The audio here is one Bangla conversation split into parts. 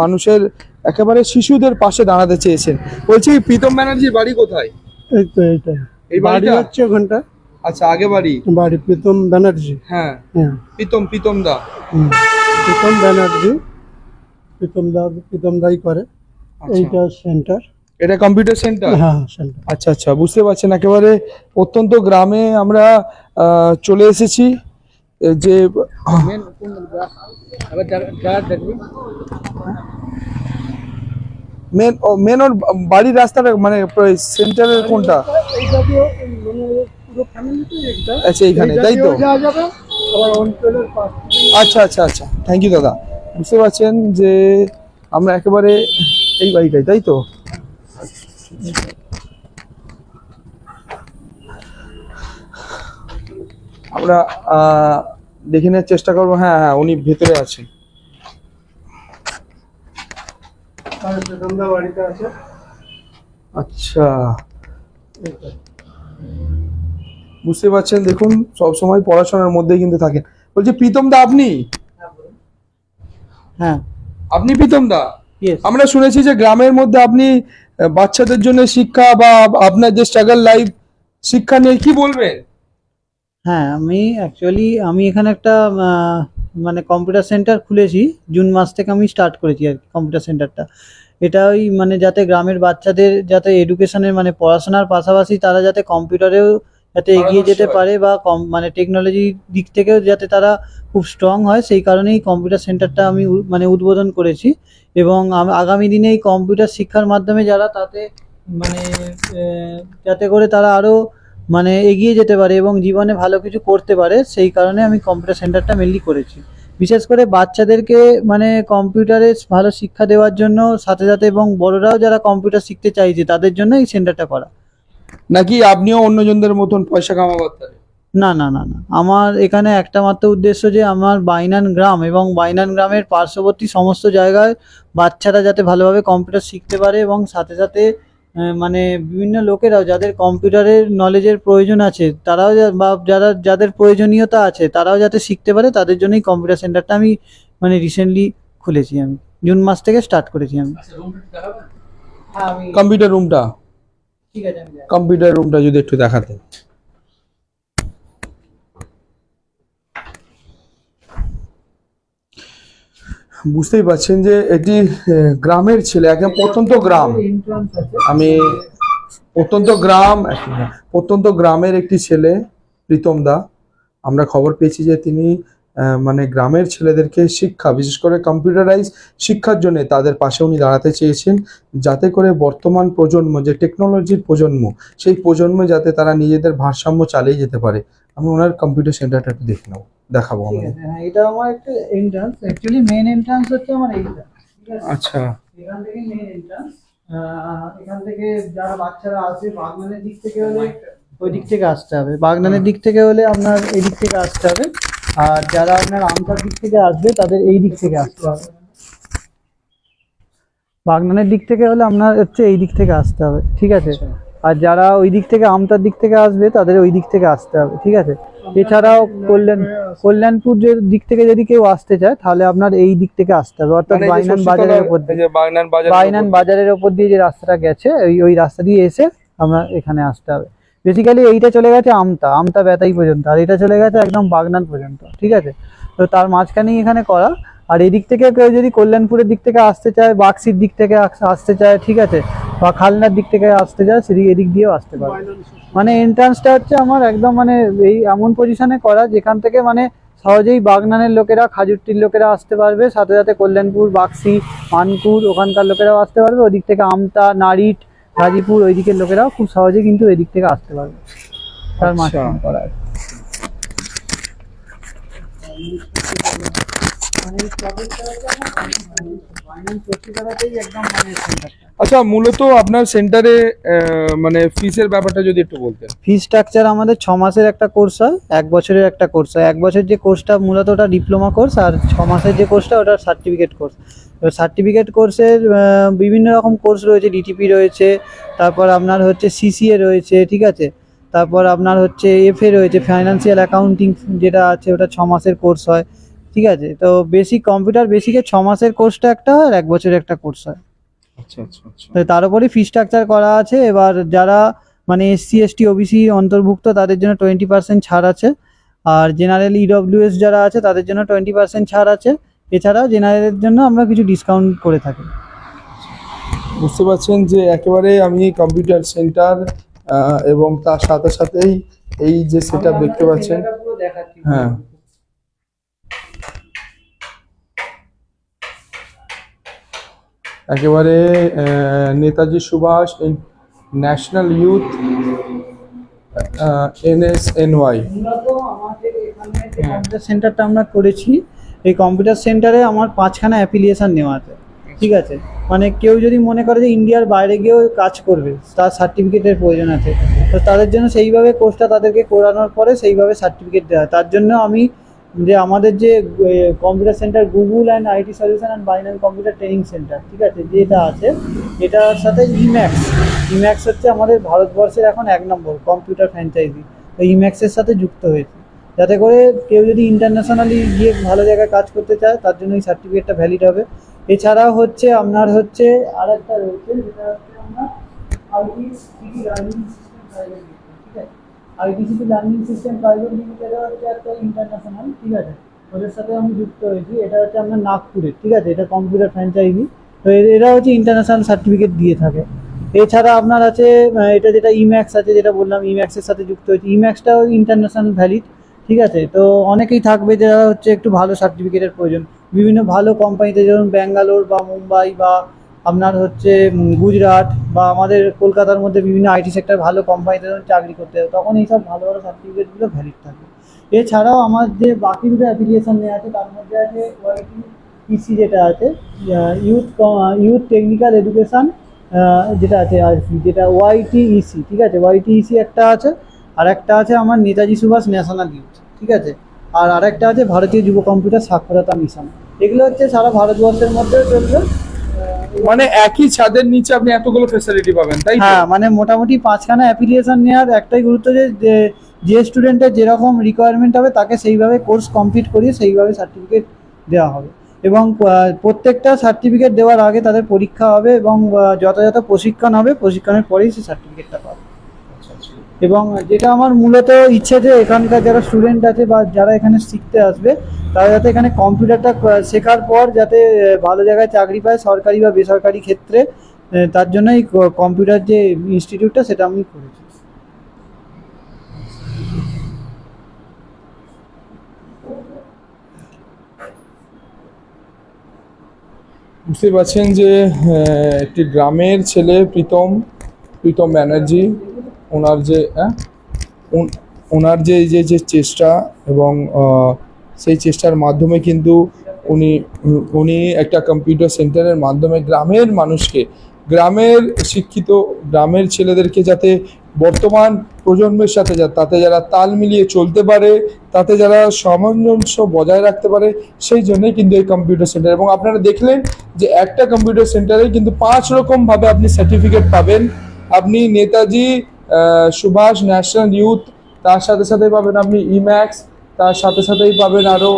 মানুষের একেবারে শিশুদের পাশে দাঁড়াতে চেয়েছেন। বলছি প্রীতম ব্যানার্জির বাড়ি কোথায়? এই তো এইটাই এই বাড়ি বাড়িটা হচ্ছে ওখানটা। আচ্ছা আগে বাড়ি? বাড়ি প্রীতম ব্যানার্জি। হ্যাঁ। হ্যাঁ। প্রীতম প্রীতম দা? হুম। প্রীতম ব্যানার্জি প্রীতম দা প্রীতম দাই করে। আচ্ছা। এইটা সেন্টার। এটা কম্পিউটার সেন্টার? হ্যাঁ সেন্টার। আচ্ছা আচ্ছা বুঝতে পারছেন। একেবারে অত্যন্ত গ্রামে আমরা চলে এসেছি। যে মেন মেন ওর বাড়ির রাস্তাটা মানে সেন্টারের কোনটা? আচ্ছা এইখানে তাই তো? আচ্ছা আচ্ছা আচ্ছা থ্যাংক ইউ দাদা। বুঝতে পারছেন যে আমরা একেবারে এই বাড়িটাই তাই তো? আমরা দেখে নেওয়ার চেষ্টা করব। হ্যাঁ হ্যাঁ উনি ভেতরে আছেন। আচ্ছা। বুঝতে পারছেন? দেখুন সব সময় পড়াশোনার মধ্যেই কিন্তু থাকেন। বলছি প্রীতম দা আপনি? হ্যাঁ। আপনি প্রীতম দা? আমরা শুনেছি যে গ্রামের মধ্যে আপনি বাচ্চাদের জন্য শিক্ষা বা আপনার যে স্ট্রাগল লাইফ শিক্ষা নিয়ে কি বলবেন? হ্যাঁ আমি অ্যাকচুয়ালি আমি এখানে একটা মানে কম্পিউটার সেন্টার খুলেছি জুন মাস থেকে আমি স্টার্ট করেছি আর কি কম্পিউটার সেন্টারটা এটা ওই মানে যাতে গ্রামের বাচ্চাদের যাতে এডুকেশনের মানে পড়াশোনার পাশাপাশি তারা যাতে কম্পিউটারেও যাতে এগিয়ে যেতে পারে বা কম মানে টেকনোলজির দিক থেকেও যাতে তারা খুব স্ট্রং হয় সেই কারণেই কম্পিউটার সেন্টারটা আমি মানে উদ্বোধন করেছি। এবং আগামী দিনে এই কম্পিউটার শিক্ষার মাধ্যমে যারা তাতে মানে যাতে করে তারা আরও মানে এগিয়ে যেতে পারে এবং জীবনে ভালো কিছু করতে পারে সেই কারণে আমি কম্পিউটার সেন্টারটা মেনলি করেছি। বিশেষ করে বাচ্চাদেরকে মানে কম্পিউটারে ভালো শিক্ষা দেওয়ার জন্য সাথে সাথে এবং বড়রাও যারা কম্পিউটার শিখতে চাইছে তাদের জন্য এই সেন্টারটা করা। নাকি আপনিও অন্যজনদের মতন পয়সা কামাবার? না না না না। আমার এখানে একটা মাত্র উদ্দেশ্য যে আমার বাইনান গ্রাম এবং বাইনান গ্রামের পার্শ্ববর্তী সমস্ত জায়গায় বাচ্চারা যাতে ভালোভাবে কম্পিউটার শিখতে পারে এবং সাথে সাথে মানে বিভিন্ন লোকেরাও যাদের কম্পিউটারের নলেজের প্রয়োজন আছে তারাও যা- বা যারা যাদের প্রয়োজনীয়তা আছে তারাও যাতে শিখতে পারে তাদের জন্যই কম্পিউটার সেন্টারটা আমি মানে রিসেন্টলি খুলেছি আমি। জুন মাস থেকে স্টার্ট করেছি আমি। হ্যাঁ কম্পিউটার রুমটা ঠিক আছে কম্পিউটার রুমটা যদি একটু দেখাতে বুঝতেই পারছেন যে এটি গ্রামের ছেলে, একদম প্রত্যন্ত গ্রাম। আমি প্রত্যন্ত গ্রাম প্রত্যন্ত গ্রামের একটি ছেলে, প্রীতম দা। আমরা খবর পেয়েছি যে তিনি মানে গ্রামের ছেলেদেরকে শিক্ষা বিশেষ করে কম্পিউটারাইজ শিক্ষার জন্য তাদের পাশে উনি দাঁড়াতে চেয়েছেন যাতে করে বর্তমান প্রজন্ম যে টেকনোলজির প্রজন্ম সেই প্রজন্ম যাতে তারা নিজেদের ভারসাম্য চালিয়ে যেতে পারে। আমি ওনার কম্পিউটার সেন্টারটা একটু দেখে নেব দেখাবো আছে হ্যাঁ এটা আমার একটা এন্ট্রান্স অ্যাকচুয়ালি মেন এন্ট্রান্স হচ্ছে আমার এইটা আচ্ছা। এখান থেকে মেন এন্ট্রান্স এখান থেকে যারা বাচ্চারা আসবে বাগনানের দিক থেকে হলে ওই দিক থেকে আসতে হবে। বাগনানের দিক থেকে হলে আপনার এই দিক থেকে আসতে হবে। আর যারা আপনার আমতার দিক থেকে আসবে তাদের এই দিক থেকে আসতে হবে। বাগনানের দিক থেকে হলে আপনার হচ্ছে এই দিক থেকে আসতে হবে ঠিক আছে? আর যারা ওই দিক থেকে আমতার দিক থেকে আসবে তাদের ওই দিক থেকে আসতে হবে ঠিক আছে? এছাড়াও কল্যাণ কল্যাণপুর যে দিক থেকে যদি কেউ আসতে চায় তাহলে আপনার এই দিক থেকে আসতে হবে। অর্থাৎ মানে বাইনান বাজারের উপর দিয়ে। বাজারের বাইনান উপর- বাজারের ওপর দিয়ে যে রাস্তাটা গেছে ওই ওই রাস্তা দিয়ে এসে আমরা এখানে আসতে হবে। বেসিক্যালি এইটা চলে গেছে আমতা আমতা বেতাই পর্যন্ত, আর এটা চলে গেছে একদম বাগনান পর্যন্ত, ঠিক আছে? তো তার মাঝখানেই এখানে করা, আর এদিক থেকে কেউ যদি কল্যাণপুরের দিক থেকে আসতে চায় বাক্সির দিক থেকে আসতে চায়, ঠিক আছে? বা খালনার দিক থেকে আসতে চায়, সেদিক এদিক দিয়েও আসতে পারে। মানে এন্ট্রান্সটা হচ্ছে আমার একদম মানে এই এমন পজিশনে করা, যেখান থেকে মানে সহজেই বাগনানের লোকেরা, খাজুরটির লোকেরা আসতে পারবে, সাথে সাথে কল্যাণপুর বাক্সি মানপুর ওখানকার লোকেরাও আসতে পারবে। ওদিক থেকে আমতা, নারিট গাজীপুর ওই দিকের লোকেরাও খুব সহজেই কিন্তু এদিক থেকে আসতে পারবে তার আচ্ছা। মাঝখানে করা আছে। আচ্ছা মূলত আপনার সেন্টারে মানে ফিসের ব্যাপারটা যদি একটু বলতেন ফি স্ট্রাকচার আমাদের ছ মাসের একটা কোর্স হয় এক বছরের একটা কোর্স হয় এক বছর যে কোর্সটা মূলত ওটা ডিপ্লোমা কোর্স আর ছ মাসের যে কোর্সটা ওটা সার্টিফিকেট কোর্স সার্টিফিকেট কোর্সের বিভিন্ন রকম কোর্স রয়েছে ডিটিপি রয়েছে তারপর আপনার হচ্ছে সিসিএ রয়েছে ঠিক আছে? তারপর আপনার হচ্ছে এফএ রয়েছে ফাইন্যান্সিয়াল অ্যাকাউন্টিং যেটা আছে ওটা ছ মাসের কোর্স হয় ঠিক আছে? তো বেসিক কম্পিউটার বেসিকের ছ মাসের কোর্সটা একটা হয় আর এক বছরের একটা কোর্স হয়। আচ্ছা আচ্ছা আচ্ছা। তো তার উপরই ফি স্ট্রাকচার করা আছে এবার যারা মানে এসসি এসটি ওবিসি অন্তর্ভুক্ত তাদের জন্য টোয়েন্টি পার্সেন্ট ছাড় আছে আর জেনারেল ইডব্লিউএস যারা আছে তাদের জন্য টোয়েন্টি পার্সেন্ট ছাড় আছে এছাড়া জেনারেলের জন্য আমরা কিছু ডিসকাউন্ট করে থাকি। বুঝতে পারছেন যে একেবারে আমি কম্পিউটার সেন্টার এবং তার সাথে সাথেই এই যে সেট দেখতে পাচ্ছেন। হ্যাঁ। একেবারে Netaji Subhash National Youth NSNY সেন্টারটা আমরা করেছি এই কম্পিউটার সেন্টারে আমার পাঁচখানা অ্যাপ্লিকেশন নেওয়া আছে। ঠিক আছে? মানে কেউ যদি মনে করে যে ইন্ডিয়ার বাইরে গিয়েও কাজ করবে, তার সার্টিফিকেটের প্রয়োজন আছে। তো তাদের জন্য সেইভাবে কোর্সটা তাদেরকে করানোর পরে সেইভাবে সার্টিফিকেট দেওয়া হয়। তার জন্য আমি যে আমাদের যে computer centre Google and IT solution and binary computer training centre ঠিক আছে? যেটা আছে, এটার সাথে ইম্যাক্স ইম্যাক্স হচ্ছে আমাদের ভারতবর্ষের এখন এক নম্বর কম্পিউটার ফ্র্যাঞ্চাইজি তো ইম্যাক্সের সাথে যুক্ত হয়েছে। যাতে করে কেউ যদি ইন্টারন্যাশনালি গিয়ে ভালো জায়গায় কাজ করতে চায়, তার জন্য এই সার্টিফিকেটটা ভ্যালিড হবে। এছাড়াও হচ্ছে আপনার হচ্ছে আর একটা রয়েছে, যেটা হচ্ছে আমরা আইটি লার্নিং সিস্টেম প্রাইভেট ঠিক আছে? ITCT learning system private limited হচ্ছে একটা ইন্টারন্যাশনাল ঠিক আছে? ওদের সাথে আমি যুক্ত হয়েছি। এটা হচ্ছে আপনার নাগপুরের, ঠিক আছে? এটা কম্পিউটার ফ্র্যাঞ্চাইজি তো এরা হচ্ছে ইন্টারন্যাশনাল সার্টিফিকেট দিয়ে থাকে। এছাড়া আপনার আছে এটা যেটা ইম্যাক্স আছে, যেটা বললাম ইম্যাক্সের সাথে যুক্ত হয়েছে। ইম্যাক্সটাও ইন্টারন্যাশনাল ভ্যালিড ঠিক আছে? তো অনেকেই থাকবে যারা হচ্ছে একটু ভালো সার্টিফিকেটের প্রয়োজন। বিভিন্ন ভালো কোম্পানিতে যেমন ব্যাঙ্গালোর বা মুম্বাই বা আপনার হচ্ছে গুজরাট বা আমাদের কলকাতার মধ্যে বিভিন্ন আইটি সেক্টর ভালো কোম্পানিতে যখন চাকরি করতে হবে তখন এইসব ভালো ভালো সার্টিফিকেটগুলো ভ্যালিড থাকে এছাড়াও আমার যে বাকি দুটো অ্যাপ্লিকেশন নেওয়া আছে, তার মধ্যে আছে ওয়াইটি ইসি যেটা আছে ইউথ ইউথ টেকনিক্যাল এডুকেশন যেটা আছে আর কি, যেটা ওয়াইটি ইসি ঠিক আছে? ওয়াইটি ইসি একটা আছে আর একটা আছে আমার নেতাজি সুভাষ ন্যাশনাল ইউথ ঠিক আছে? আর আরেকটা আছে ভারতীয় যুব কম্পিউটার সাক্ষরতা মিশন এগুলো হচ্ছে সারা ভারতবর্ষের মধ্যে চলবে মানে একই ছাদের নিচে আপনি এতগুলো ফেসিলিটি পাবেন তাই? হ্যাঁ মানে মোটামুটি পাঁচখানা অ্যাপ্লিকেশন নেওয়ার একটাই গুরুত্ব যে যে- যে স্টুডেন্টের যেরকম রিকোয়ারমেন্ট হবে তাকে সেইভাবে কোর্স কমপ্লিট করিয়ে সেইভাবে সার্টিফিকেট দেওয়া হবে। এবং প্রত্যেকটা সার্টিফিকেট দেওয়ার আগে তাদের পরীক্ষা হবে এবং যথাযথ প্রশিক্ষণ হবে প্রশিক্ষণের পরেই সেই সার্টিফিকেটটা পাবে। এবং যেটা আমার মূলত ইচ্ছে যে এখানকার যারা স্টুডেন্ট আছে বা যারা এখানে শিখতে আসবে, তারা যাতে এখানে কম্পিউটারটা শেখার পর যাতে ভালো জায়গায় চাকরি পায় সরকারি বা বেসরকারি ক্ষেত্রে তার জন্যই ক- কম্পিউটার যে ইনস্টিটিউটটা সেটা আমি করেছি। বুঝতে পারছেন যে একটি গ্রামের ছেলে প্রীতম প্রীতম ব্যানার্জি ওনার যে হ্যাঁ? ওনার যে যে যে চেষ্টা এবং সেই চেষ্টার মাধ্যমে কিন্তু উনি উনি একটা কম্পিউটার সেন্টারের মাধ্যমে গ্রামের মানুষকে, গ্রামের শিক্ষিত, গ্রামের ছেলেদেরকে যাতে বর্তমান প্রজন্মের সাথে যা, তাতে যারা তাল মিলিয়ে চলতে পারে, তাতে যারা সামঞ্জস্য বজায় রাখতে পারে, সেই জন্যই কিন্তু এই কম্পিউটার সেন্টার এবং আপনারা দেখলেন যে একটা কম্পিউটার সেন্টারে কিন্তু পাঁচ রকমভাবে আপনি সার্টিফিকেট পাবেন আপনি নেতাজি সুভাষ ন্যাশনাল ইউথ তার সাথে সাথে পাবেন আপনি ইম্যাক্স তার সাথে সাথেই পাবেন আরও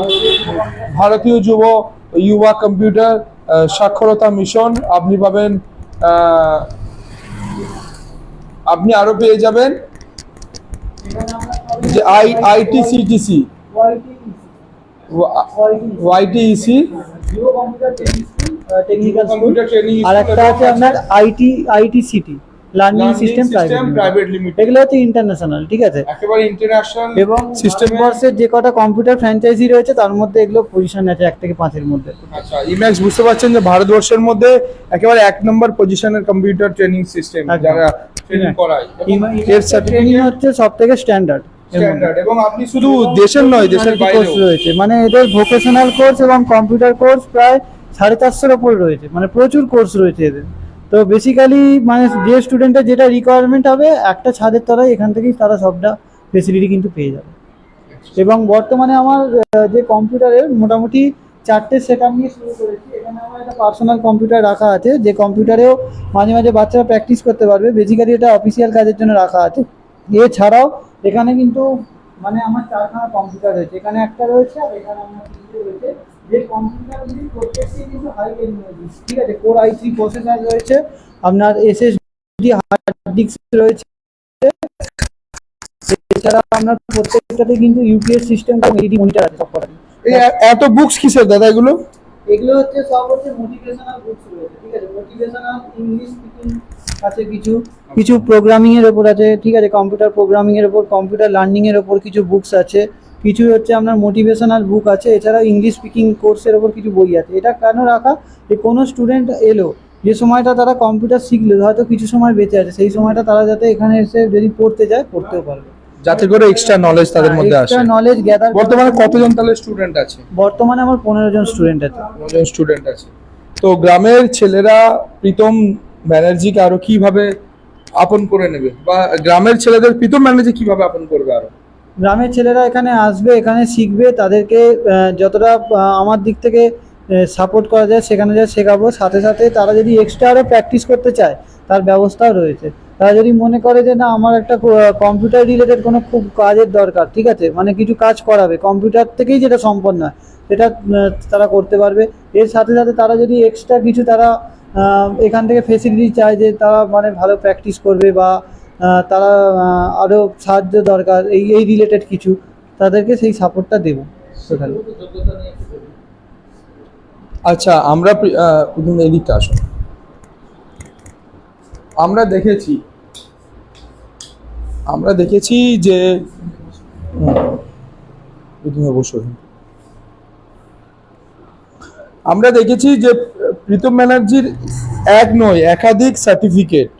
ভারতীয় যুব ইউবা কম্পিউটার সাক্ষরতা মিশন। আপনি পাবেন আপনি আরও পেয়ে যাবেন যে I ITCTC YTEC computer training আর একটা আছে আপনার IT IT city learning system private limited এগুলো হচ্ছে ইন্টারন্যাশনাল ঠিক আছে? একেবারে ইন্টারন্যাশনাল এবং সিস্টেম ভারতবর্ষের যে কটা কম্পিউটার ফ্র্যাঞ্চাইজি রয়েছে তার মধ্যে এগুলো পজিশন আছে এক থেকে পাঁচের মধ্যে। আচ্ছা ইম্যাক্স বুঝতে পারছেন যে ভারতবর্ষের মধ্যে একেবারে এক নম্বর পজিশনের কম্পিউটার ট্রেনিং সিস্টেম যারা ট্রেনিং করায়। এর ট্রেনিং হচ্ছে সব থেকে স্ট্যান্ডার্ড স্ট্যান্ডার্ড এবং আপনি শুধু দেশের নয় দেশের কোর্স রয়েছে। মানে এদের ভোকেশনাল কোর্স এবং কম্পিউটার কোর্স প্রায় সাড়ে চারশোর ওপর রয়েছে। মানে প্রচুর কোর্স রয়েছে এদের। তো বেসিক্যালি মানে যে স্টুডেন্টের যেটা রিকোয়ারমেন্ট হবে, একটা ছাদের তলায় এখান থেকেই তারা সবটা ফেসিলিটি কিন্তু পেয়ে যাবে। এবং বর্তমানে আমার যে কম্পিউটারের মোটামুটি চারটে সেট নিয়ে শুরু করেছি। এখানে আমার একটা পার্সোনাল কম্পিউটার রাখা আছে, যে কম্পিউটারেও মাঝে মাঝে বাচ্চারা প্র্যাকটিস করতে পারবে। বেসিক্যালি এটা অফিসিয়াল কাজের জন্য রাখা আছে। এছাড়াও এখানে কিন্তু মানে আমার চারখানা কম্পিউটার রয়েছে। এখানে একটা রয়েছে আর এখানে আমার রয়েছে। ঠিক আছে কোর আই থ্রি প্রসেসর রয়েছে আপনার এসএসডি হার্ড ডিস্ক রয়েছে এছাড়া আপনার প্রত্যেকটাতে কিন্তু ইউপিএস সিস্টেম এলইডি মনিটর আছে সবকটাই এই এত বুকস কিসের দাদা এগুলো? এগুলো হচ্ছে সব হচ্ছে মোটিভেশনাল বুকস রয়েছে ঠিক আছে? মোটিভেশনাল ইংলিশ স্পিকিং আছে কিছু কিছু প্রোগ্রামিং এর উপর আছে ঠিক আছে? কম্পিউটার প্রোগ্রামিং এর উপর কম্পিউটার লার্নিং এর উপর কিছু বুকস আছে। কিছু হচ্ছে আপনার মোটিভেশনাল বুক আছে এছাড়াও ইংলিশ স্পিকিং কোর্সের ওপর কিছু বই আছে। এটা কেন রাখা? যে কোনো স্টুডেন্ট এলো যে সময়টা তারা কম্পিউটার শিখলো হয়তো কিছু সময় বেঁচে আছে সেই সময়টা তারা যাতে এখানে এসে যদি পড়তে যায় পড়তেও পারবে। যাতে করে এক্সট্রা নলেজ তাদের মধ্যে আসে। নলেজ গ্যাদার বর্তমানে কতজন তাহলে স্টুডেন্ট আছে? বর্তমানে আমার পনেরো জন স্টুডেন্ট আছে। কতজন স্টুডেন্ট আছে। তো গ্রামের ছেলেরা প্রীতম ব্যানার্জিকে আরও কীভাবে আপন করে নেবে? বা গ্রামের ছেলেদের প্রীতম ব্যানার্জি কীভাবে আপন করবে আরও? গ্রামের ছেলেরা এখানে আসবে, এখানে শিখবে, তাদেরকে যতটা আমার দিক থেকে সাপোর্ট করা যায়, সেখানে যা শেখাবো। সাথে সাথে তারা যদি এক্সট্রা আরও প্র্যাকটিস করতে চায়, তার ব্যবস্থাও রয়েছে। তারা যদি মনে করে যে, না, আমার একটা কম্পিউটার রিলেটেড কোনো খুব কাজের দরকার, ঠিক আছে? মানে কিছু কাজ করাবে কম্পিউটার থেকেই যেটা সম্পন্ন হয় সেটা তারা করতে পারবে। এর সাথে সাথে তারা যদি এক্সট্রা কিছু তারা এখান থেকে ফেসিলিটি চায় যে, তারা মানে ভালো প্র্যাকটিস করবে বা তারা আহ, আরও সাহায্য দরকার এই এই রিলেটেড কিছু তাদেরকে সেই সাপোর্টটা দেবো সেখানে। আচ্ছা আমরা প্রথমে এদিকটা আসো। আমরা দেখেছি আমরা দেখেছি যে বসো আমরা দেখেছি যে প্রীতম ব্যানার্জির এক নয় একাধিক সার্টিফিকেট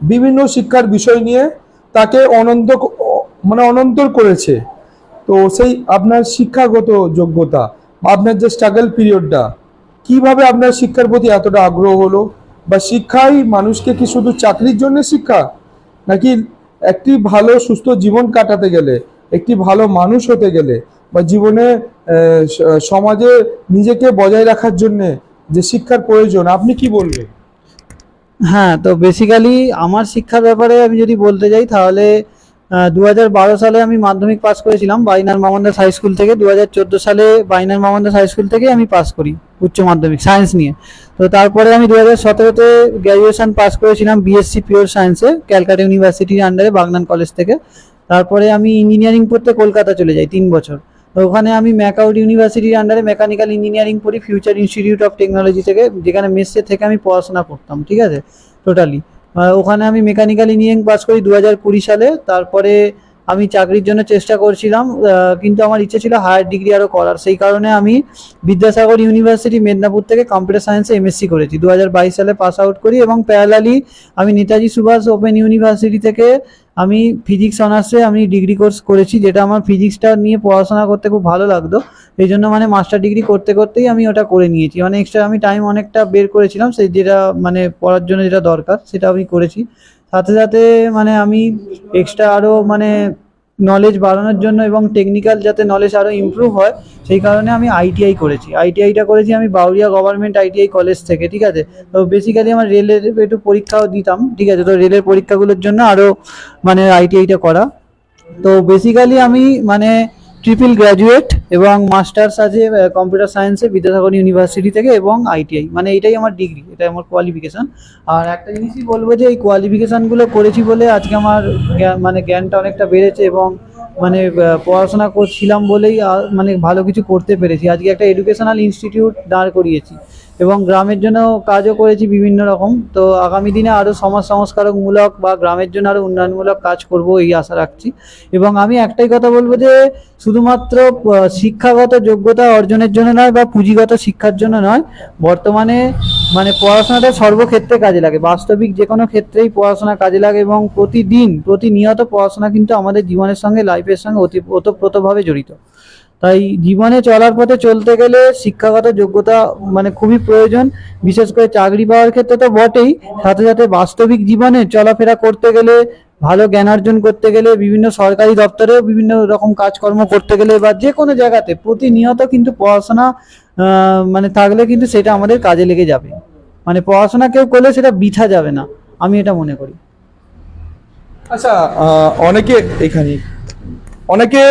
বিভিন্ন শিক্ষার বিষয় নিয়ে তাকে অনন্ত মানে অনন্তর করেছে। তো সেই আপনার শিক্ষাগত যোগ্যতা, আপনার যে স্ট্রাগল পিরিয়ডটা কীভাবে আপনার শিক্ষার প্রতি এতটা আগ্রহ হলো? বা শিক্ষাই মানুষকে কি শুধু চাকরির জন্য শিক্ষা? নাকি একটি ভালো, সুস্থ জীবন কাটাতে গেলে, একটি ভালো মানুষ হতে গেলে, বা জীবনে সমাজে নিজেকে বজায় রাখার জন্যে যে শিক্ষার প্রয়োজন, আপনি কি বলবেন? হ্যাঁ তো বেসিক্যালি আমার শিক্ষার ব্যাপারে আমি যদি বলতে যাই, তাহলে দু হাজার বারো সালে আমি মাধ্যমিক পাস করেছিলাম বাইনার মামন্দাস হাই স্কুল থেকে। দু হাজার চোদ্দ সালে বাইনার মামন্দাস হাই স্কুল থেকে আমি পাস করি, উচ্চ মাধ্যমিক সায়েন্স নিয়ে। তো তারপরে আমি দু হাজার সতেরোতে গ্র্যাজুয়েশন পাস করেছিলাম বিএসসি পিওর সায়েন্সে ক্যালকাটা ইউনিভার্সিটির আন্ডারে বাগনান কলেজ থেকে। তারপরে আমি ইঞ্জিনিয়ারিং পড়তে কলকাতা চলে যাই, তিন বছর। ওখানে আমি ম্যাকাউট ইউনিভার্সিটির আন্ডারে মেকানিক্যাল ইঞ্জিনিয়ারিং পড়ি ফিউচার ইনস্টিটিউট অফ টেকনোলজি থেকে, যেখানে মেসে থেকে আমি পড়াশোনা করতাম, ঠিক আছে? টোটালি ওখানে আমি মেকানিক্যাল ইঞ্জিনিয়ারিং পাস করি দু হাজার কুড়ি সালে, তারপরে আমি চাকরির জন্য চেষ্টা করছিলাম কিন্তু আমার ইচ্ছে ছিল হায়ার ডিগ্রি আরও করার। সেই কারণে আমি বিদ্যাসাগর ইউনিভার্সিটি মেদিনীপুর থেকে কম্পিউটার সায়েন্সে এমএসসি করেছি। দু হাজার বাইশ সালে পাস আউট করি এবং প্যারালালি আমি নেতাজি সুভাষ ওপেন ইউনিভার্সিটি থেকে আমি ফিজিক্স অনার্সে আমি ডিগ্রি কোর্স করেছি, যেটা আমার ফিজিক্সটা নিয়ে পড়াশোনা করতে খুব ভালো লাগতো। এই জন্য মানে মাস্টার ডিগ্রি করতে করতেই আমি ওটা করে নিয়েছি। মানে এক্সট্রা আমি টাইম অনেকটা বের করেছিলাম, সেই যেটা মানে পড়ার জন্য যেটা দরকার, সেটা আমি করেছি। সাথে সাথে মানে আমি এক্সট্রা আরও মানে নলেজ বাড়ানোর জন্য এবং টেকনিক্যাল যাতে নলেজ আরও ইম্প্রুভ হয়, সেই কারণে আমি আইটিআই করেছি। আইটিআইটা করেছি আমি বাউরিয়া গভর্নমেন্ট আইটিআই কলেজ থেকে, ঠিক আছে? তো বেসিক্যালি আমার রেলের একটু পরীক্ষাও দিতাম, ঠিক আছে? তো রেলের পরীক্ষাগুলোর জন্য আরও মানে আইটিআইটা করা। তো বেসিক্যালি আমি মানে ট্রিপল গ্র্যাজুয়েট এবং মাস্টার্স আছে কম্পিউটার সায়েন্সে, বিদ্যাসাগর ইউনিভার্সিটি থেকে এবং আইটিআই মানে এটাই আমার ডিগ্রি, এটাই আমার কোয়ালিফিকেশান আর একটা জিনিসই বলব যে, এই কোয়ালিফিকেশানগুলো করেছি বলে আজকে আমার মানে জ্ঞানটা অনেকটা বেড়েছে এবং মানে পড়াশোনা করছিলাম বলেই মানে ভালো কিছু করতে পেরেছি। আজকে একটা এডুকেশনাল ইনস্টিটিউট দাঁড় করিয়েছি এবং গ্রামের জন্য কাজও করেছি বিভিন্ন রকম। তো আগামী দিনে আরও সমাজ সংস্কারকমূলক বা গ্রামের জন্য আরও উন্নয়নমূলক কাজ করব এই আশা রাখছি। এবং আমি একটাই কথা বলব যে, শুধুমাত্র শিক্ষাগত যোগ্যতা অর্জনের জন্য নয় বা পুঁজিগত শিক্ষার জন্য নয়, বর্তমানে মানে পড়াশোনাটা সর্বক্ষেত্রে কাজে লাগে। বাস্তবিক যে কোনো ক্ষেত্রেই পড়াশোনা কাজে লাগে এবং প্রতিদিন, প্রতিনিয়ত পড়াশোনা কিন্তু আমাদের জীবনের সঙ্গে লাইফের সঙ্গে অতি ওতপ্রোতভাবে জড়িত। তাই জীবনে চলার পথে চলতে গেলে শিক্ষাগত যোগ্যতা মানে খুবই প্রয়োজন। বিশেষ করে চাকরি পাওয়ার ক্ষেত্রে তো বটেই। সাথে সাথে বাস্তবিক জীবনে চলাফেরা করতে গেলে, ভালো জ্ঞান অর্জন করতে গেলে, বিভিন্ন সরকারি দপ্তরেও বিভিন্ন রকম কাজকর্ম করতে গেলে বা যে কোনো জায়গাতে প্রতিনিয়ত কিন্তু পড়াশোনা মানে থাকলে কিন্তু সেটা আমাদের কাজে লেগে যাবে। মানে পড়াশোনা কেউ করলে সেটা বৃথা যাবে না, আমি এটা মনে করি। আচ্ছা অনেকে এখানে, অনেকে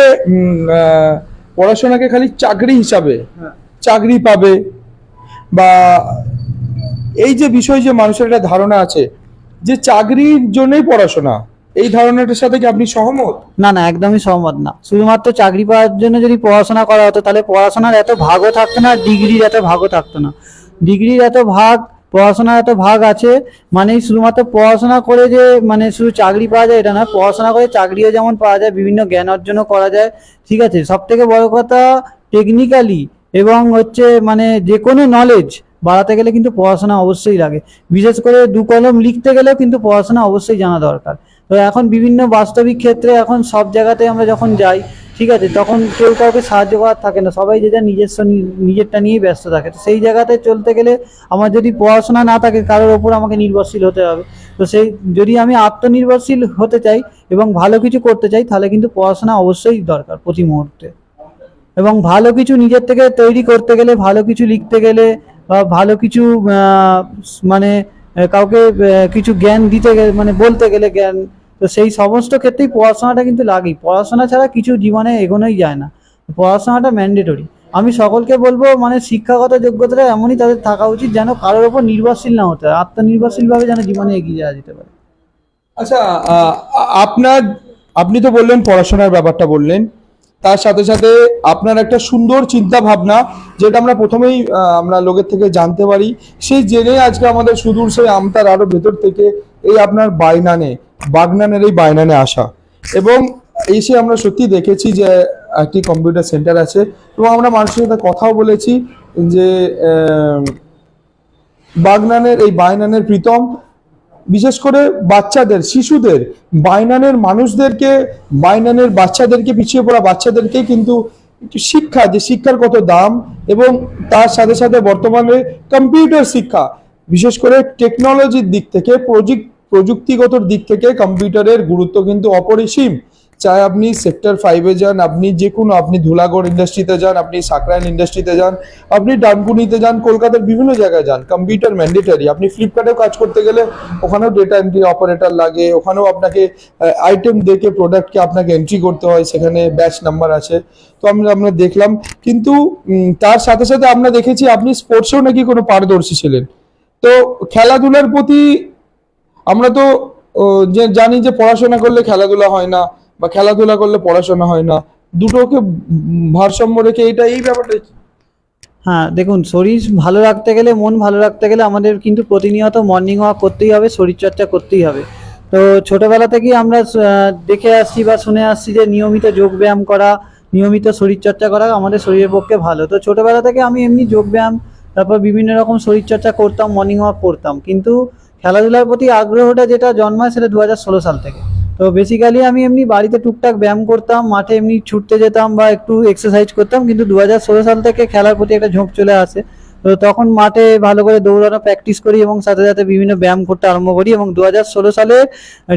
পড়াশোনাকে খালি চাকরি হিসাবে, চাকরি পাবে বা এই যে বিষয় যে মানুষের একটা ধারণা আছে যে চাকরির জন্যই পড়াশোনা এই ধারণাটার সাথে কি আপনি সহমত? না না, একদমই সহমত না। শুধুমাত্র চাকরি পাওয়ার জন্য যদি পড়াশোনা করা হতো, তাহলে পড়াশোনার এত ভাগও থাকতো না, ডিগ্রির এত ভাগও থাকতো না। ডিগ্রির এত ভাগ, পড়াশোনার এত ভাগ আছে মানে শুধুমাত্র পড়াশোনা করে যে মানে শুধু চাকরি পাওয়া যায়, এটা না পড়াশোনা করে চাকরিও যেমন পাওয়া যায়, বিভিন্ন জ্ঞান অর্জনও করা যায়, ঠিক আছে? সব থেকে বড় কথা টেকনিক্যালি এবং হচ্ছে মানে যে কোনো নলেজ বাড়াতে গেলে কিন্তু পড়াশোনা অবশ্যই লাগে। বিশেষ করে দু কলম লিখতে গেলেও কিন্তু পড়াশোনা অবশ্যই জানা দরকার। তো এখন বিভিন্ন বাস্তবিক ক্ষেত্রে এখন সব জায়গাতে আমরা যখন যাই, ঠিক আছে, তখন কেউ কাউকে সাহায্য করার থাকে না। সবাই যে যার নিজস্ব নিজেরটা নিয়েই ব্যস্ত থাকে। তো সেই জায়গাতে চলতে গেলে আমার যদি পড়াশোনা না থাকে, কারোর ওপর আমাকে নির্ভরশীল হতে হবে। তো সেই, যদি আমি আত্মনির্ভরশীল হতে চাই এবং ভালো কিছু করতে চাই, তাহলে কিন্তু পড়াশোনা অবশ্যই দরকার প্রতি মুহূর্তে। এবং ভালো কিছু নিজের থেকে তৈরি করতে গেলে, ভালো কিছু লিখতে গেলে বা ভালো কিছু মানে কাউকে কিছু জ্ঞান দিতে গেলে মানে বলতে গেলে জ্ঞান, তো সেই সমস্ত ক্ষেত্রেই পড়াশোনাটা কিন্তু লাগেই। পড়াশোনা ছাড়া কিছু জীবনে এগোনোই যায় না। পড়াশোনাটা ম্যান্ডেটরি। আমি সকলকে বলব মানে শিক্ষাগত যোগ্যতাটা এমনই তাদের থাকা উচিত যেন কারোর ওপর নির্ভরশীল না হতে আত্মনির্ভরশীলভাবে যেন জীবনে এগিয়ে যাওয়া যেতে পারে। আচ্ছা আপনার, আপনি তো বললেন পড়াশোনার ব্যাপারটা বললেন। তার সাথে সাথে আপনার একটা সুন্দর চিন্তা ভাবনা যেটা আমরা প্রথমেই আমরা লোকের থেকে জানতে পারি। সেই জেনে আজকে আমাদের সুদূর সেই আমতার আরও ভেতর থেকে এই আপনার বাইনানে, বাগনানের এই বাইনানে আসা। এবং এসে আমরা সত্যি দেখেছি যে একটি কম্পিউটার সেন্টার আছে এবং আমরা মানুষের সাথে কথাও বলেছি যে বাগনানের এই বাইনানের প্রীতম বিশেষ করে বাচ্চাদের, শিশুদের, বাইনানের মানুষদেরকে, বাইনানের বাচ্চাদেরকে পিছিয়ে পড়া বাচ্চাদেরকে কিন্তু শিক্ষা, যে শিক্ষার কত দাম এবং তার সাথে সাথে বর্তমানে কম্পিউটার শিক্ষা, বিশেষ করে টেকনোলজির দিক থেকে, প্রযুক- প্রযুক্তিগত দিক থেকে কম্পিউটারের গুরুত্ব কিন্তু অপরিসীম। চাই আপনি সেক্টর ফাইভে যান, আপনি যে কোনো, আপনি ধুলাগড় ইন্ডাস্ট্রিতে যান, আপনি সাকরাইন ইন্ডাস্ট্রিতে যান, আপনি ডানকুনিতে যান, কলকাতার বিভিন্ন জায়গায় যান কম্পিউটার ম্যান্ডেটারি আপনি ফ্লিপকার্টেও কাজ করতে গেলে ওখানেও ডেটা এন্ট্রি অপারেটর লাগে, ওখানেও আপনাকে আইটেম দেখে প্রোডাক্টকে আপনাকে এন্ট্রি করতে হয়, সেখানে ব্যাচ নাম্বার আছে। তো আমরা আমরা দেখলাম, কিন্তু তার সাথে সাথে আমরা দেখেছি আপনি স্পোর্টসেও নাকি কোনো পারদর্শী ছিলেন। তো খেলাধুলার প্রতি আমরা তো জানি যে পড়াশোনা করলে খেলাধুলা হয় না বা খেলাধুলা করলে পড়াশোনা হয় না, দুটোকে ভারসাম্য রেখে এটা এই ব্যাপারটা? হ্যাঁ দেখুন, শরীর ভালো রাখতে গেলে, মন ভালো রাখতে গেলে আমাদের কিন্তু প্রতিনিয়ত মর্নিং ওয়াক করতেই হবে, শরীরচর্চা করতেই হবে। তো ছোটবেলা থেকেই আমরা দেখে আসছি বা শুনে আসছি যে নিয়মিত যোগ ব্যায়াম করা, নিয়মিত শরীরচর্চা করা আমাদের শরীরের পক্ষে ভালো। তো ছোটবেলা থেকে আমি এমনি যোগ ব্যায়াম তারপর বিভিন্ন রকম শরীরচর্চা করতাম মর্নিং ওয়াক করতাম। কিন্তু খেলাধুলার প্রতি আগ্রহটা যেটা জন্মায় সেটা দু হাজার ষোলো সাল থেকে। তো বেসিক্যালি আমি এমনি বাড়িতে টুকটাক ব্যায়াম করতাম, মাঠে এমনি ছুটতে যেতাম বা একটু এক্সারসাইজ করতাম, কিন্তু দু সাল থেকে খেলার প্রতি একটা ঝোঁক চলে আসে। তো তখন মাঠে ভালো করে দৌড়ানো প্র্যাকটিস করি এবং সাথে সাথে বিভিন্ন ব্যায়াম করতে আরম্ভ করি এবং দু হাজার ষোলো সালে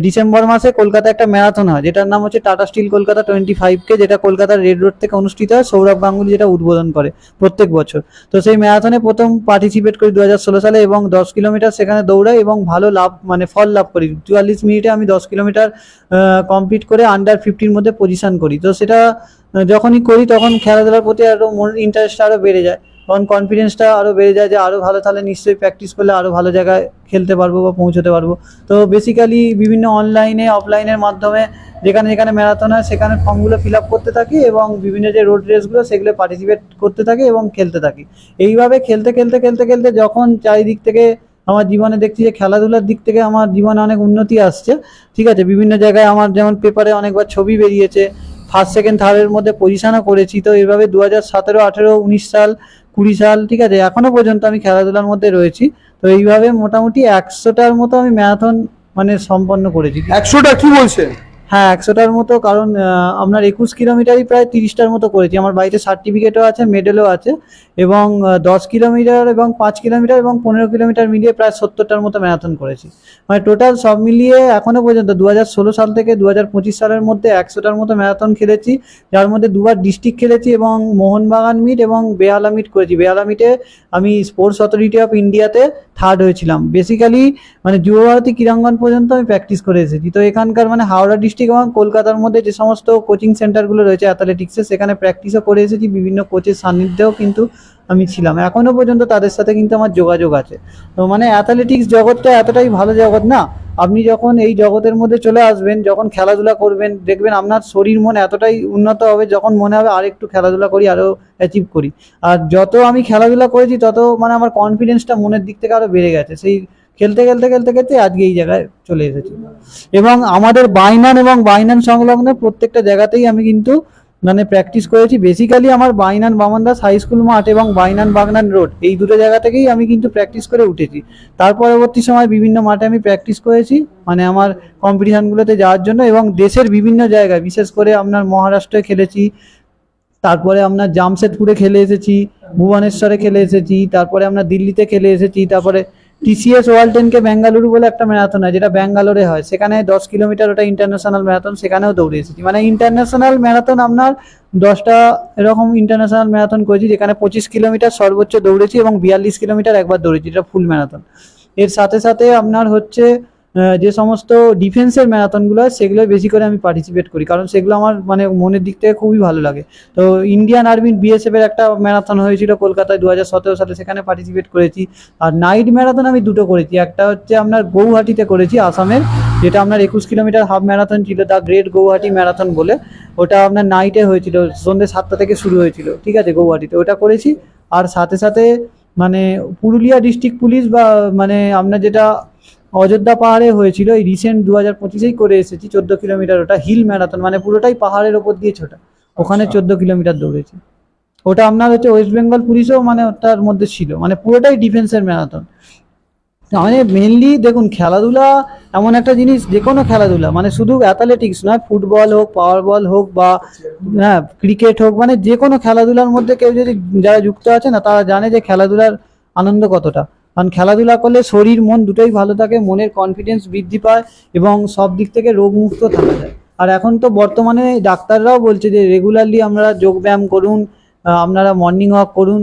ডিসেম্বর মাসে কলকাতা একটা ম্যারাথন হয়, যেটার নাম হচ্ছে টাটা স্টিল কলকাতা টোয়েন্টি ফাইভকে যেটা কলকাতার রেড রোড থেকে অনুষ্ঠিত হয়, সৌরভ গাঙ্গুলি যেটা উদ্বোধন করে প্রত্যেক বছর। তো সেই ম্যারাথনে প্রথম পার্টিসিপেট করি দু হাজার ষোলো সালে এবং দশ কিলোমিটার সেখানে দৌড়াই এবং ভালো লাভ মানে ফল লাভ করি। চুয়াল্লিশ মিনিটে আমি দশ কিলোমিটার কমপ্লিট করে আন্ডার ফিফটির মধ্যে পজিশন করি। তো সেটা যখনই করি তখন খেলাধুলার প্রতি আরও মন ইন্টারেস্টটা আরও বেড়ে যায়। তখন কনফিডেন্সটা আরও বেড়ে যায় যে আরও ভালো, তাহলে নিশ্চয়ই প্র্যাকটিস করলে আরও ভালো জায়গায় খেলতে পারব বা পৌঁছতে পারব। তো বেসিক্যালি বিভিন্ন অনলাইনে অফলাইনের মাধ্যমে যেখানে যেখানে ম্যারাথন হয়, সেখানে ফর্মগুলো ফিল আপ করতে থাকি এবং বিভিন্ন যে রোড রেসগুলো সেগুলো পার্টিসিপেট করতে থাকি এবং খেলতে থাকি। এইভাবে খেলতে খেলতে খেলতে খেলতে যখন চারিদিক থেকে আমার জীবনে দেখছি যে খেলাধুলার দিক থেকে আমার জীবনে অনেক উন্নতি আসছে, ঠিক আছে? বিভিন্ন জায়গায় আমার যেমন পেপারে অনেকবার ছবি বেরিয়েছে ফার্স্ট সেকেন্ড থার্ডের মধ্যে পজিশনও করেছি। তো এইভাবে দু হাজার সতেরো, আঠেরো, উনিশ সাল কুড়ি সাল, ঠিক আছে, এখনও পর্যন্ত আমি খেলাধুলার মধ্যে রয়েছি। তো এইভাবে মোটামুটি একশোটার মতো আমি ম্যারাথন মানে সম্পন্ন করেছি। একশোটা কি বলছেন? হ্যাঁ একশোটার মতো, কারণ আপনার একুশ কিলোমিটারই প্রায় তিরিশটার মতো করেছি। আমার বাড়িতে সার্টিফিকেটও আছে মেডেলও আছে, এবং দশ কিলোমিটার এবং পাঁচ কিলোমিটার এবং পনেরো কিলোমিটার মিলিয়ে প্রায় সত্তরটার মতো ম্যারাথন করেছি। মানে টোটাল সব মিলিয়ে এখনও পর্যন্ত দু সাল থেকে দু হাজার পঁচিশ সালের মধ্যে একশোটার মতো ম্যারাথন খেলেছি, যার মধ্যে দুবার ডিস্ট্রিক্ট খেলেছি এবং মোহনবাগান মিট এবং বেহালা মিট করেছি। বেহালা মিটে আমি স্পোর্টস অথরিটি অফ ইন্ডিয়াতে থার্ড হয়েছিলাম। বেসিক্যালি মানে যুবভারতী ক্রীড়াঙ্গন পর্যন্ত আমি প্র্যাকটিস করে এসেছি। তো এখানকার মানে হাওড়া ডিস্ট্রিক্ট এবং কলকাতার মধ্যে যে সমস্ত কোচিং সেন্টারগুলো রয়েছে অ্যাথলেটিক্সের সেখানে প্র্যাকটিসও করে এসেছি, বিভিন্ন কোচের সান্নিধ্যেও কিন্তু আমি ছিলাম। এখনও পর্যন্ত তাদের সাথে কিন্তু আমার যোগাযোগ আছে। তো মানে অ্যাথলেটিক্স জগৎটা এতটাই ভালো জগৎ না, আপনি যখন এই জগতের মধ্যে চলে আসবেন, যখন খেলাধুলা করবেন, দেখবেন আপনার শরীর মন এতটাই উন্নত হবে, যখন মনে হবে আর একটু খেলাধুলা করি আরও অ্যাচিভ করি। আর যত আমি খেলাধুলা করেছি, তত মানে আমার কনফিডেন্সটা মনের দিক থেকে আরও বেড়ে গেছে। সেই খেলতে খেলতে খেলতে খেলতে আজকে এই জায়গায় চলে এসেছি। এবং আমাদের বাইনান এবং বাইনান সংলগ্ন প্রত্যেকটা জায়গাতেই আমি কিন্তু মানে প্র্যাকটিস করেছি। বেসিক্যালি আমার বাইনান বামনদাস হাই স্কুল মাঠ এবং বাইনান বাগনান রোড এই দুটো জায়গা থেকেই আমি কিন্তু প্র্যাকটিস করে উঠেছি। তার পরবর্তী সময় বিভিন্ন মাঠে আমি প্র্যাকটিস করেছি মানে আমার কম্পিটিশনগুলোতে যাওয়ার জন্য এবং দেশের বিভিন্ন জায়গায়, বিশেষ করে আপনার মহারাষ্ট্রে খেলেছি, তারপরে আপনার জামশেদপুরে খেলে এসেছি, ভুবনেশ্বরে খেলে এসেছি, তারপরে আমরা দিল্লিতে খেলে এসেছি, তারপরে টিসিএস ওয়ার্ল্ড টেনকে বেঙ্গালুরু বলে একটা ম্যারাথন হয়, যেটা ব্যাঙ্গালোরে হয়। সেখানে দশ কিলোমিটার ওটা ইন্টারন্যাশনাল ম্যারাথন সেখানেও দৌড়ে এসেছি। মানে ইন্টারন্যাশনাল ম্যারাথন আপনার দশটা এরকম ইন্টারন্যাশনাল ম্যারাথন করেছি, যেখানে পঁচিশ কিলোমিটার সর্বোচ্চ দৌড়েছি এবং বিয়াল্লিশ কিলোমিটার একবার দৌড়েছি, এটা ফুল ম্যারাথন এর সাথে সাথে আপনার হচ্ছে যে সমস্ত ডিফেন্সের ম্যারাথনগুলো হয় সেগুলো বেশি করে আমি পার্টিসিপেট করি। কারণ সেগুলো আমার মানে মনের দিক থেকে খুবই ভালো লাগে। তো ইন্ডিয়ান আর্মির বিএসএফ এর একটা ম্যারাথন হয়েছিল কলকাতায় দু হাজার সতেরো সালে, সেখানে পার্টিসিপেট করেছি। আর নাইট ম্যারাথন আমি দুটো করেছি। একটা হচ্ছে আপনার গৌহাটিতে করেছি, আসামের, যেটা আপনার একুশ কিলোমিটার হাফ ম্যারাথন ছিল দ্য গ্রেট গৌহাটি ম্যারাথন বলে। ওটা আপনার নাইটে হয়েছিল সন্ধ্যে সাতটা থেকে শুরু হয়েছিল, ঠিক আছে, গৌহাটিতে। ওটা করেছি। আর সাথে সাথে মানে পুরুলিয়া ডিস্ট্রিক্ট পুলিশ বা মানে আপনার যেটা অযোধ্যা পাহাড়ে হয়েছিল এই রিসেন্ট দু হাজার পঁচিশেই করে এসেছি চোদ্দ কিলোমিটার ওটা হিল ম্যারাথন মানে পুরোটাই পাহাড়ের ওপর দিয়ে ছোটা। ওখানে আচ্ছা। চোদ্দ কিলোমিটার দৌড়েছি। ওটা আপনার হচ্ছে ওয়েস্ট বেঙ্গল পুলিশও মানে ওটার মধ্যে ছিল মানে পুরোটাই ডিফেন্সের ম্যারাথন মানে মেনলি দেখুন খেলাধুলা এমন একটা জিনিস যে কোনো খেলাধুলা মানে শুধু অ্যাথলেটিক্স নয় ফুটবল হোক পাওয়ার বল হোক বা হ্যাঁ ক্রিকেট হোক মানে যে কোনো খেলাধুলার মধ্যে কেউ যদি যারা যুক্ত আছে না তারা জানে যে খেলাধুলার আনন্দ কতটা। কারণ খেলাধুলা করলে শরীর, মন দুটোই ভালো থাকে, মনের কনফিডেন্স বৃদ্ধি পায় এবং সব দিক থেকে রোগমুক্ত থাকা যায়। আর এখন তো বর্তমানে ডাক্তাররাও বলছে যে রেগুলারলি আমরা যোগব্যায়াম করুন আপনারা মর্নিং ওয়াক করুন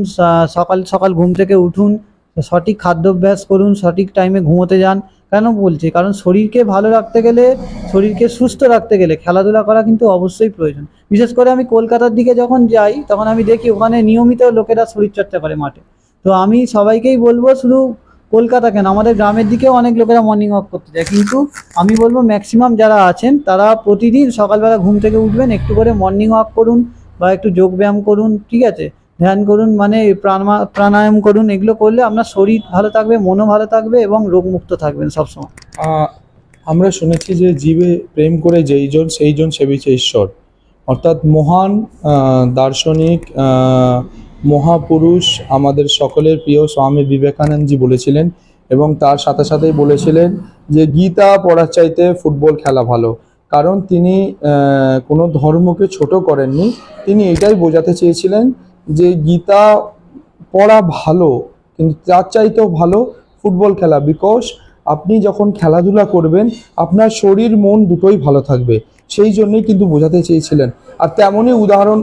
সকাল সকাল ঘুম থেকে উঠুন, সঠিক খাদ্যাভ্যাস করুন, সঠিক টাইমে ঘুমোতে যান। কেন বলছে? কারণ শরীরকে ভালো রাখতে গেলে, শরীরকে সুস্থ রাখতে গেলে খেলাধুলা করা কিন্তু অবশ্যই প্রয়োজন। বিশেষ করে আমি কলকাতার দিকে যখন যাই, তখন আমি দেখি ওখানে নিয়মিত লোকেরা শরীরচর্চা করে মাঠে। তো আমি সবাইকেই বলব শুধু কলকাতা কেন? আমাদের গ্রামের দিকেও অনেক লোকেরা মর্নিং ওয়াক করতে যায়। কিন্তু আমি বলব ম্যাক্সিমাম যারা আছেন, তারা প্রতিদিন সকালবেলা ঘুম থেকে উঠবেন, একটু করে মর্নিং ওয়াক করুন বা একটু যোগব্যায়াম করুন, ঠিক আছে? ধ্যান করুন মানে প্রাণমা- প্রাণায়াম করুন, এগুলো করলে আপনার শরীর ভালো থাকবে, মনও ভালো থাকবে এবং রোগমুক্ত থাকবেন সবসময়। আমরা শুনেছি যে জীবে প্রেম করে যেইজন সেইজন সেবিছে ঈশ্বর। অর্থাৎ মহান দার্শনিক মহাপুরুষ আমাদের সকলের প্রিয় স্বামী বিবেকানন্দজি বলেছিলেন এবং তার সাথে সাথেই বলেছিলেন যে গীতা পড়ার চাইতে ফুটবল খেলা ভালো। কারণ তিনি কোনো ধর্মকে ছোট করেননি। তিনি এটাই বোঝাতে চেয়েছিলেন যে গীতা পড়া ভালো, কিন্তু তার চাইতেও ভালো ফুটবল খেলা। বিকজ আপনি যখন খেলাধুলা করবেন, আপনার শরীর, মন দুটোই ভালো থাকবে। সেই জন্যই কিন্তু বোঝাতে চেয়েছিলেন। আর তেমনই উদাহরণ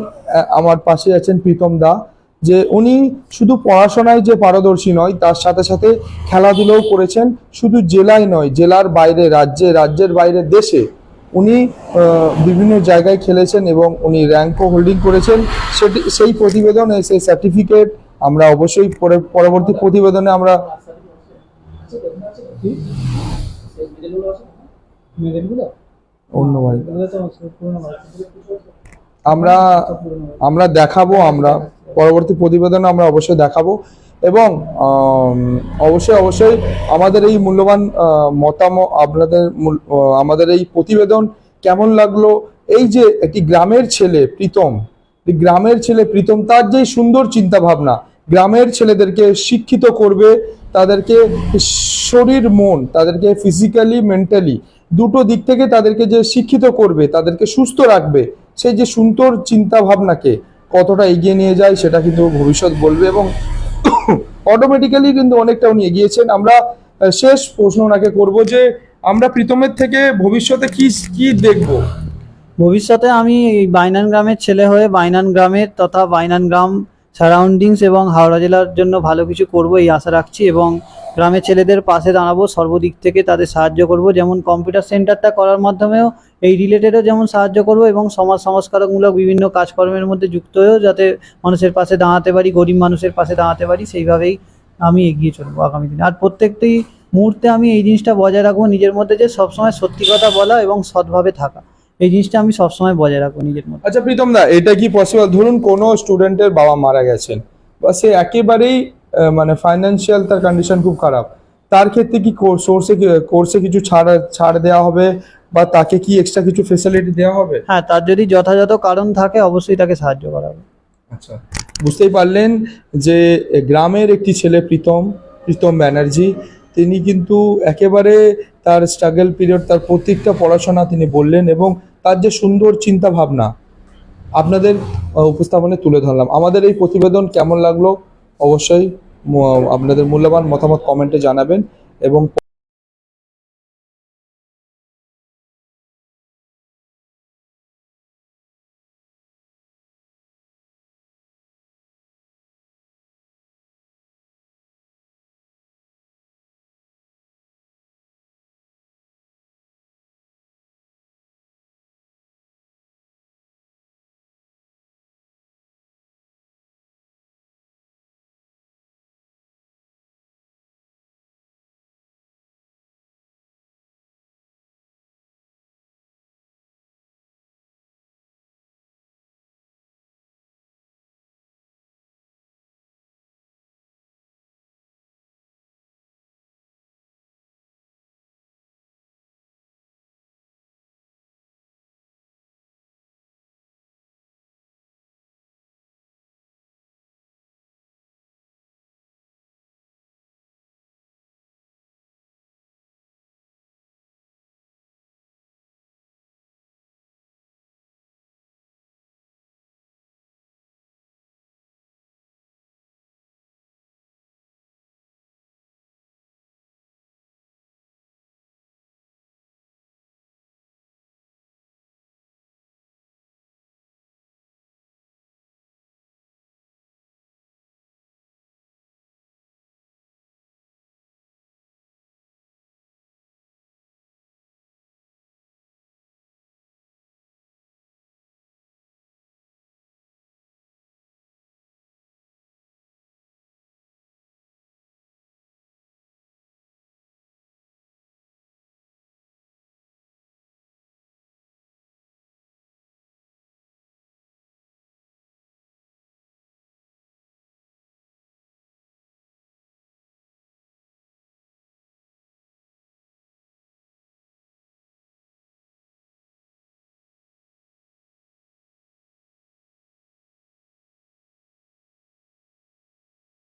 আমার পাশে আছেন প্রীতম দা। যে উনি শুধু পড়াশোনায় যে পারদর্শী নয়, তার সাথে সাথে খেলাধুলোও করেছেন। শুধু জেলায় নয়, জেলার বাইরে, রাজ্যে, রাজ্যের বাইরে দেশে উনি বিভিন্ন জায়গায় খেলেছেন এবং উনি র্যাঙ্কও হোল্ডিং করেছেন। সেটি, সেই প্রতিবেদন সেই সার্টিফিকেট আমরা অবশ্যই পরে- পরবর্তী প্রতিবেদনে আমরা আমরা আমরা দেখাবো, আমরা পরবর্তী প্রতিবেদনে আমরা অবশ্যই দেখাবো। এবং অবশ্যই অবশ্যই আমাদের এই মূল্যবান মতামত, আপনাদের আমাদের এই প্রতিবেদন কেমন লাগল? এই যে একটি গ্রামের ছেলে প্রীতম গ্রামের ছেলে প্রীতম তার যে সুন্দর চিন্তা ভাবনা গ্রামের ছেলেদেরকে শিক্ষিত করবে, তাদেরকে শরীর, মন, তাদেরকে ফিজিক্যালি মেন্টালি দুটো দিক থেকে তাদেরকে যে শিক্ষিত করবে, তাদেরকে সুস্থ রাখবে, সেই যে সুন্দর চিন্তা ভাবনাকে কতটা এগিয়ে নিয়ে যায় সেটা কিন্তু ভবিষ্যৎ বলবে এবং অটোমেটিক্যালি কিন্তু অনেকটা উনি এগিয়েছেন। আমরা শেষ প্রশ্ন ওনাকে করব যে আমরা প্রীতমের থেকে ভবিষ্যতে কি কি দেখব? ভবিষ্যতে আমি বাইনান গ্রামের ছেলে হয়ে বাইনান গ্রামের তথা বাইনান গ্রাম সারাউন্ডিংস এবং হাওড়া জেলার জন্য ভালো কিছু করব এই আশা রাখছি এবং গ্রামের ছেলেদের পাশে দাঁড়াবো, সর্বদিক থেকে তাদের সাহায্য করব। যেমন কম্পিউটার সেন্টারটা করার মাধ্যমেও এই রিলেটেডও যেমন সাহায্য করব এবং সমাজ সংস্কারমূলক বিভিন্ন কাজকর্মের মধ্যে যুক্ত হয়েও যাতে মানুষের পাশে দাঁড়াতে পারি, গরিব মানুষের পাশে দাঁড়াতে পারি, সেইভাবেই আমি এগিয়ে চলবো আগামী দিনে। আর প্রত্যেকটি মুহূর্তে আমি এই জিনিসটা বজায় রাখব নিজের মধ্যে যে সবসময় সত্যি কথা বলা এবং সৎভাবে থাকা। এই জিনিসটা আমি সবসময় বজায় রাখব নিজের মধ্যে। আচ্ছা প্রীতম দা, এটা কি পসিবল ধরুন কোনো স্টুডেন্টের বাবা মারা গেছেন, বা সে একেবারেই মানে ফাইন্যান্সিয়াল তার কন্ডিশন খুব খারাপ। তার ক্ষেত্রে কি সোর্সে কোর্সে কিছু ছাড় ছাড় দেওয়া হবে বা তাকে কি এক্সট্রা কিছু ফেসিলিটি দেওয়া হবে? হ্যাঁ তার যদি যথাযথ কারণ থাকে অবশ্যই তাকে সাহায্য করা হবে। আচ্ছা বুঝতেই পারলেন যে গ্রামের একটি ছেলে প্রীতম প্রীতম ব্যানার্জি তিনি কিন্তু একেবারে তার স্ট্রাগল পিরিয়ড তার প্রত্যেকটা পড়াশোনা তিনি বললেন এবং তার যে সুন্দর চিন্তা ভাবনা আপনাদের উপস্থাপনে তুলে ধরলাম। আমাদের এই প্রতিবেদন কেমন লাগল? অবশ্যই আপনাদের মূল্যবান মতামত কমেন্টে জানাবেন এবং